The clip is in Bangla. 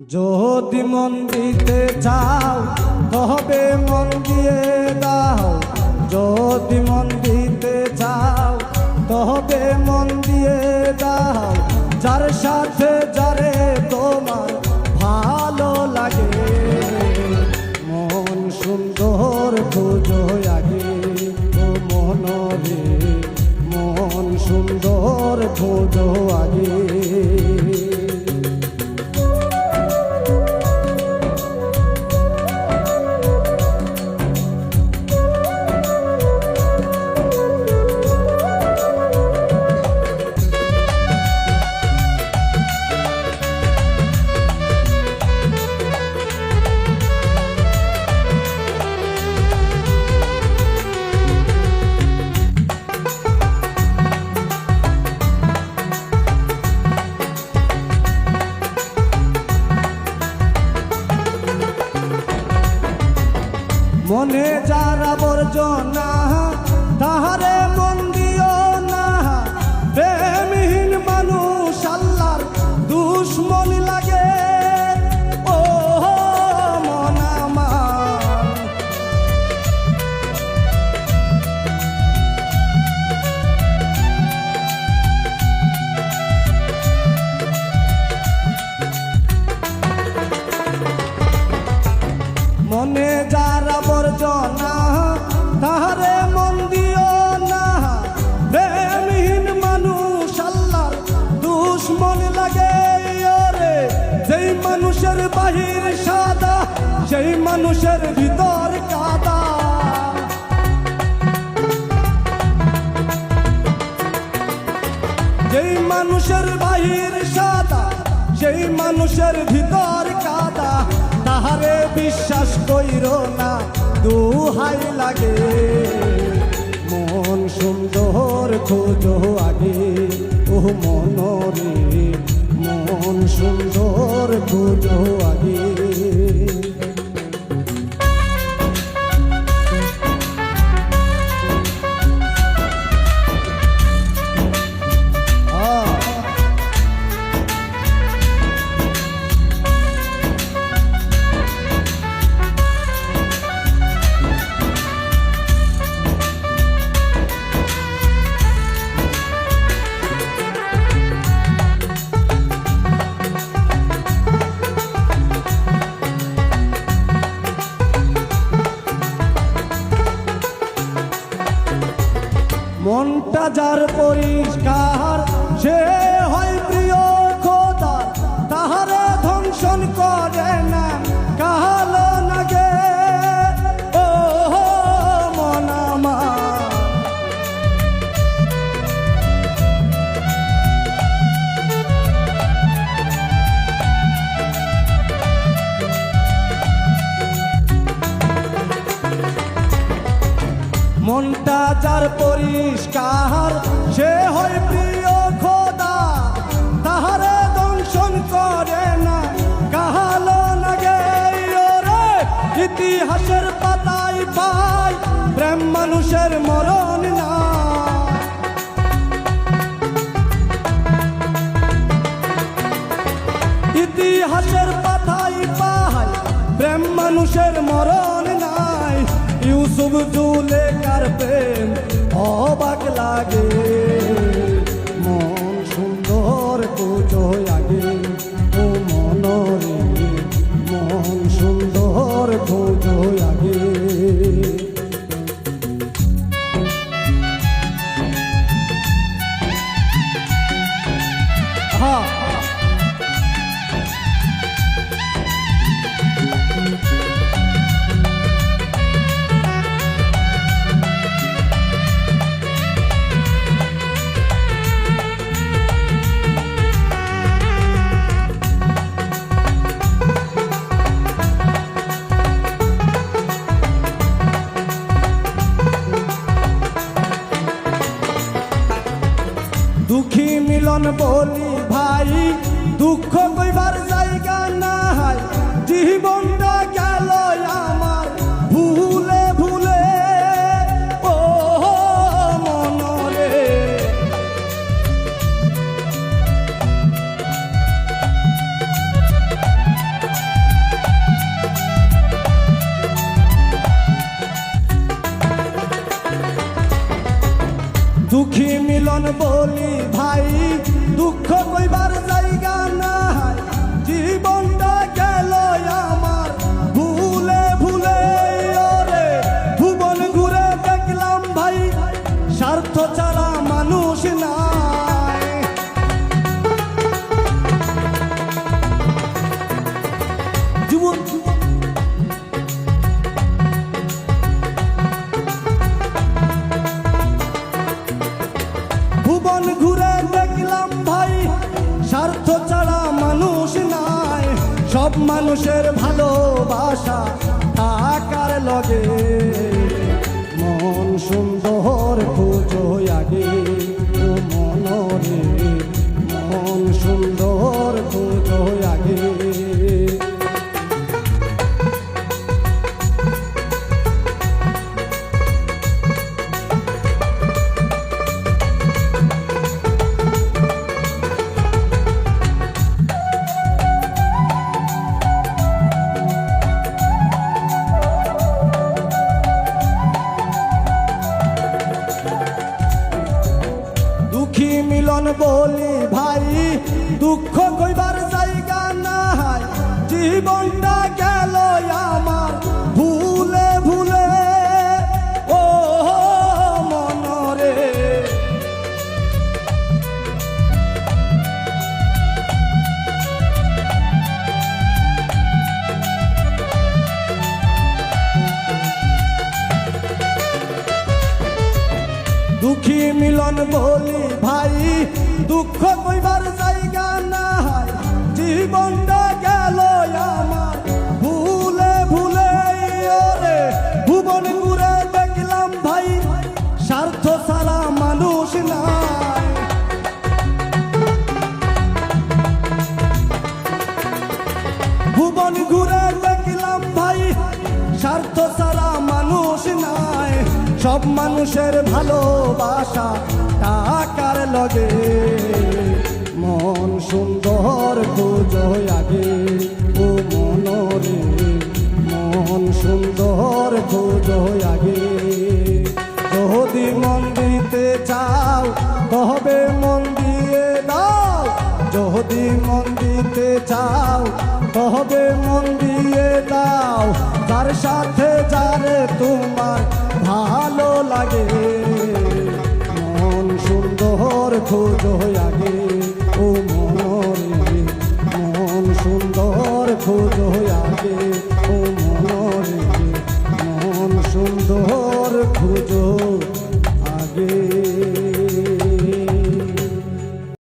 যদি মন দিতে চাও, তবে মন দিয়ে দাও। যদি মন দিতে চাও, তবে মন দিয়ে দাও। যার সাথে যারে তোমার ভালো লাগে, মন সুন্দর খুঁজো আগে। ও মনরে, মন সুন্দর খুঁজো। মনে যার আবর্জনা তাহারে মন দিও না। প্রেমহীন মানুষ আল্লাহর দুশ্মন লাগে। ও মন আমার। মনে যার আবর্জনা তাহারে মন দিও না। প্রেমহীন মানুষ, আল্লাহর দুশ্মন লাগে, ওরে। যেই মানুষের বাহির সাদা, সেই মানুষের ভিতর কাদা। যেই মানুষের বাহির সাদা, সেই মানুষের ভিতর কাদা। তাহারে বিশ্বাস কইর না। দুহাই লাগে। মন সুন্দর খোঁজো আগে। ও মনরে মন সুন্দর খোঁজো আগে। মনটা যার পরিষ্কার সে হয় প্রিয় খোদা তাহারে ধ্বংসন করে না। মনটা যার পরিষ্কার, সে হয় প্রিয় খোদা। তাহারে দংশন করে না, কাহালো লাগে ইতিহাসের পাতায় পাই, প্রেম মানুষের মরণ না। ইতিহাসের পাতায় পাই, প্রেম মানুষের মরণ নাই। ইউসুফ জুলে অবাক লাগে। মিলন বলি ভাই দুঃখ কইবার জায়গা নাই জীবনটা মিলন বলি ভাই, দুঃখ কইবার জায়গা নাই। জীবনটা গেল আমার, ভুলে ভুলে, ওরে। ভুবন ঘুরে দেখলাম ভাই, স্বার্থ ছাড়া মানুষ নাই। ভুবন ঘুরে দেখলাম ভাই, স্বার্থ ছাড়া মানুষ নাই। সব মানুষের ভালোবাসা থাকার লগে মন সুন্দর খুঁজো মিলন বলি ভাই, দুঃখ কইবার জায়গা নাই। জীবনটা গেল আমার ভুলে ভুলে। ও মনরে। দুঃখী মিলন বলি দুঃখ কইবার জায়গা নাই। জীবনটা গেল আমার। ভুলে ভুলে, ওরে, ভুবন ঘুরে দেখলাম ভাই। স্বার্থ ছাড়া মানুষ নাই। ভুবন ঘুরে দেখলাম ভাই। স্বার্থ ছাড়া মানুষ নাই। সব মানুষের ভালোবাসা টাকার লগে। সুন্দর খুঁজো আগে, ও মনরে, মন সুন্দর খুঁজো আগে। যদি মন দিতে চাও, তবে মন দিয়ে দাও। যদি মন দিতে চাও, তবে মন দিয়ে দাও। তার সাথে যারে তোমার ভালো লাগে, মন সুন্দর খোঁজো আগে, ও সুন্দর খোঁজো